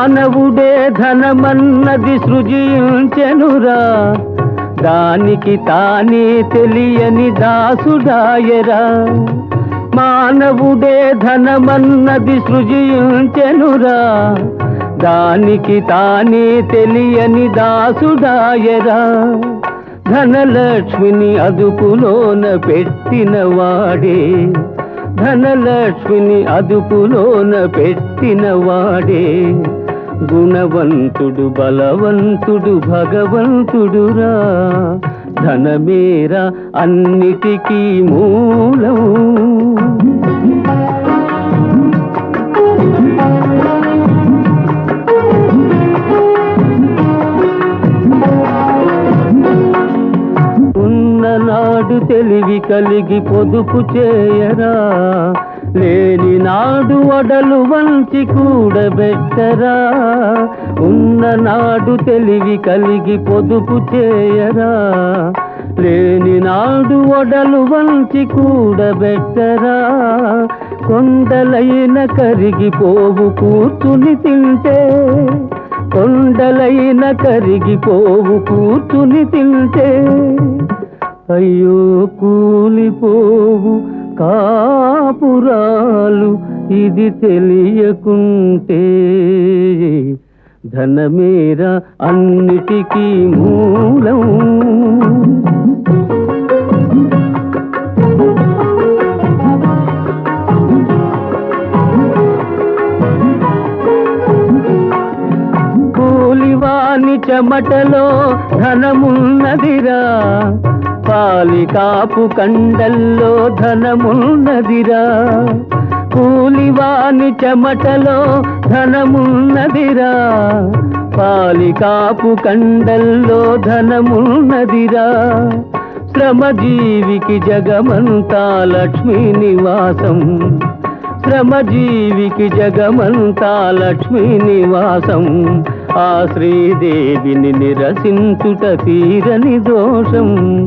మానవుడే ధనమన్నది సృజించెనురా. దానికి తానే తెలియని దాసుడాయరా. మానవుడే ధనమన్నది సృజించెనురా. దానికి తానే తెలియని దాసుడాయరా. ధనలక్ష్మిని అదుపులోన పెట్టిన వాడే. ధనలక్ష్మిని అదుపులోన పెట్టిన వాడే. గుణవంతుడు బలవంతుడు భగవంతుడురా. ధనమేరా అన్నిటికీ మూలం. ఉన్ననాడు తెలివి కలిగి పొదుపు చేయరా. లేని నాడు అడలు వంచి కూడబెట్టరా. ఉన్ననాడు తెలివి కలిగి పొదుపు చేయరా. లేని నాడు వడలు వంచి కూడబెట్టరా. కొండలైన కరిగిపోవు కూర్చుని తింటే. కొండలైన కరిగిపోవు కూర్చుని తింటే. అయ్యో కూలిపోవు కా కాపురాలు ఇది తెలియకుంటే ధనమేర అన్నిటికీ మూలం? కూలివాణి చెమటలో ధనమున్నదిరా పాలికాపు కండల్లో ధనమున్నదిరా. కూలివాని చెమటలో ధనమున్నదిరా. పాలికాపు కండల్లో ధనమున్నదిరా. శ్రమజీవికి జగమంతా లక్ష్మీ నివాసం. శ్రమజీవికి జగమంతా లక్ష్మీ నివాసం. ఆ శ్రీదేవిని నిరసించుట తీరని దోషం.